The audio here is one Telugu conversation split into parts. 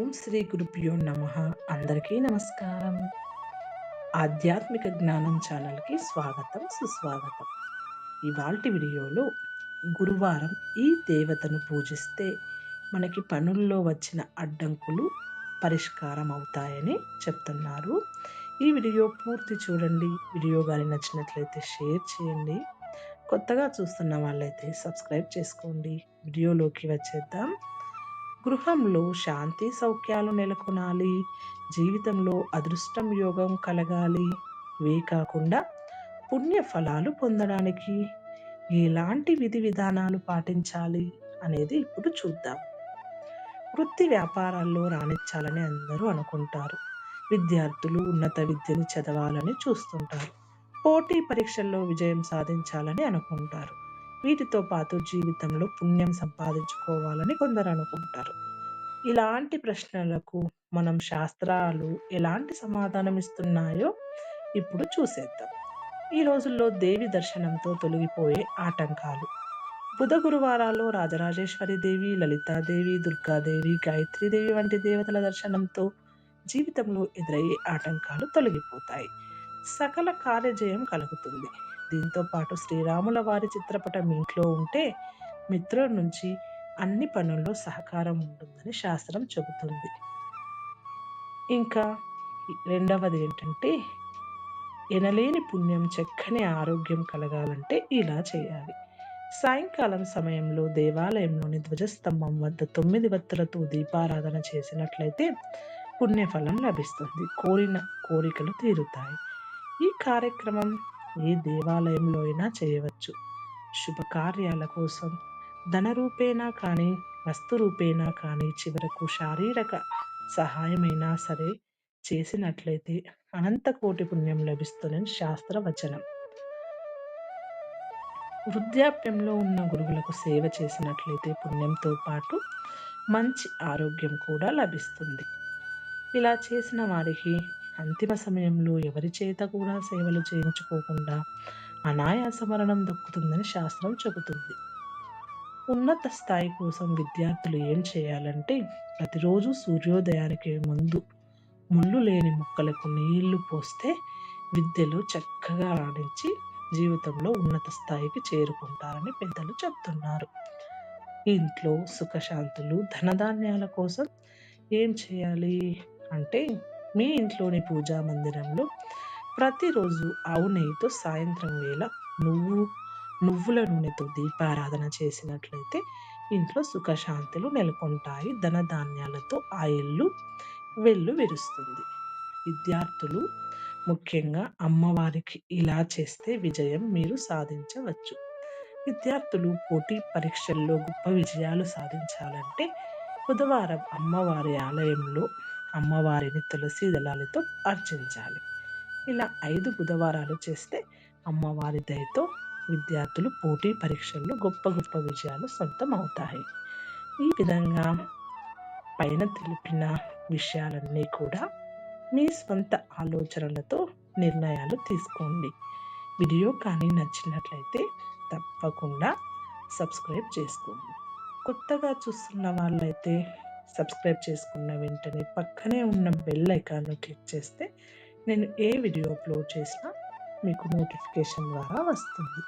ఓం శ్రీ గురుభ్యో నమ. అందరికీ నమస్కారం. ఆధ్యాత్మిక జ్ఞానం ఛానల్కి స్వాగతం సుస్వాగతం. ఇవాల్టి వీడియోలో గురువారం ఈ దేవతను పూజిస్తే మనకి పనుల్లో వచ్చిన అడ్డంకులు పరిష్కారం అవుతాయని చెప్తున్నారు. ఈ వీడియో పూర్తి చూడండి. వీడియో కానీ నచ్చినట్లయితే షేర్ చేయండి. కొత్తగా చూస్తున్న వాళ్ళైతే సబ్స్క్రైబ్ చేసుకోండి. వీడియోలోకి వచ్చేద్దాం. గృహంలో శాంతి సౌఖ్యాలు నెలకొనాలి జీవితంలో అదృష్టం యోగం కలగాలి. ఇవే కాకుండా పుణ్య ఫలాలు పొందడానికి ఎలాంటి విధి విధానాలు పాటించాలి అనేది ఇప్పుడు చూద్దాం. వృత్తి వ్యాపారాల్లో రాణించాలని అందరూ అనుకుంటారు. విద్యార్థులు ఉన్నత విద్యను చదవాలని చూస్తుంటారు. పోటీ పరీక్షల్లో విజయం సాధించాలని అనుకుంటారు. వీటితో పాటు జీవితంలో పుణ్యం సంపాదించుకోవాలని కొందరు అనుకుంటారు. ఇలాంటి ప్రశ్నలకు మనం శాస్త్రాలు ఎలాంటి సమాధానం ఇస్తున్నాయో ఇప్పుడు చూసేద్దాం. ఈ రోజుల్లో దేవి దర్శనంతో తొలగిపోయే ఆటంకాలు. బుధ గురువారాల్లో రాజరాజేశ్వరి దేవి లలితాదేవి దుర్గాదేవి గాయత్రీదేవి వంటి దేవతల దర్శనంతో జీవితంలో ఎదురయ్యే ఆటంకాలు తొలగిపోతాయి. సకల కార్యజయం కలుగుతుంది. దీంతో పాటు శ్రీరాముల వారి చిత్రపటం ఇంట్లో ఉంటే మిత్రుల నుంచి అన్ని పనుల్లో సహకారం ఉంటుందని శాస్త్రం చెబుతుంది. ఇంకా రెండవది ఏంటంటే ఎనలేని పుణ్యం చక్కని ఆరోగ్యం కలగాలంటే ఇలా చేయాలి. సాయంకాలం సమయంలో దేవాలయంలోని ధ్వజస్తంభం వద్ద తొమ్మిది వత్తులతో దీపారాధన చేసినట్లయితే పుణ్యఫలం లభిస్తుంది. కోరిన కోరికలు తీరుతాయి. ఈ కార్యక్రమం ఏ దేవాలయంలో అయినా చేయవచ్చు. శుభకార్యాల కోసం ధనరూపేణా కానీ వస్తు రూపేణా కానీ చివరకు శారీరక సహాయమైనా సరే చేసినట్లయితే అనంత కోటి పుణ్యం లభిస్తుందని శాస్త్రవచనం. వృద్ధాప్యంలో ఉన్న గురువులకు సేవ చేసినట్లయితే పుణ్యంతో పాటు మంచి ఆరోగ్యం కూడా లభిస్తుంది. ఇలా చేసిన వారికి అంతిమ సమయంలో ఎవరి చేత కూడా సేవలు చేయించుకోకుండా అనాయాస మరణం దక్కుతుందని శాస్త్రం చెబుతుంది. ఉన్నత స్థాయి కోసం విద్యార్థులు ఏం చేయాలంటే ప్రతిరోజు సూర్యోదయానికి ముందు ముళ్ళు లేని మొక్కలకు నీళ్ళు పోస్తే విద్యలో చక్కగా రాణించి జీవితంలో ఉన్నత స్థాయికి చేరుకుంటారని పెద్దలు చెప్తున్నారు. ఇంట్లో సుఖశాంతులు ధనధాన్యాల కోసం ఏం చేయాలి అంటే మీ ఇంట్లోని పూజా మందిరంలో ప్రతిరోజు ఆవు నెయ్యితో సాయంత్రం వేళ నువ్వు నువ్వుల నూనెతో దీపారాధన చేసినట్లయితే ఇంట్లో సుఖశాంతులు నెలకొంటాయి. ధనధాన్యాలతో ఆ ఇల్లు వెళ్ళు విరుస్తుంది. విద్యార్థులు ముఖ్యంగా అమ్మవారికి ఇలా చేస్తే విజయం మీరు సాధించవచ్చు. విద్యార్థులు పోటీ పరీక్షల్లో గొప్ప విజయాలు సాధించాలంటే బుధవారం అమ్మవారి ఆలయంలో అమ్మవారిని తులసి దళాలతో అర్చించాలి. ఇలా ఐదు బుధవారాలు చేస్తే అమ్మవారి దయతో విద్యార్థులు పోటీ పరీక్షల్లో గొప్ప గొప్ప విజయాలు సొంతం అవుతాయి ఈ విధంగా పైన తెలిపిన విషయాలన్నీ కూడా మీ స్వంత ఆలోచనలతో నిర్ణయాలు తీసుకోండి. వీడియో కానీ నచ్చినట్లయితే తప్పకుండా సబ్స్క్రైబ్ చేసుకోండి. కొత్తగా చూస్తున్న వాళ్ళైతే సబ్స్క్రైబ్ చేసుకున్న వెంటనే పక్కనే ఉన్న బెల్ ఐకాన్ను క్లిక్ చేస్తే నేను ఏ వీడియో అప్లోడ్ చేసినా మీకు నోటిఫికేషన్ ద్వారా వస్తుంది.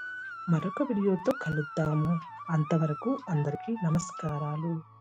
మరొక వీడియోతో కలుద్దాము. అంతవరకు అందరికీ నమస్కారాలు.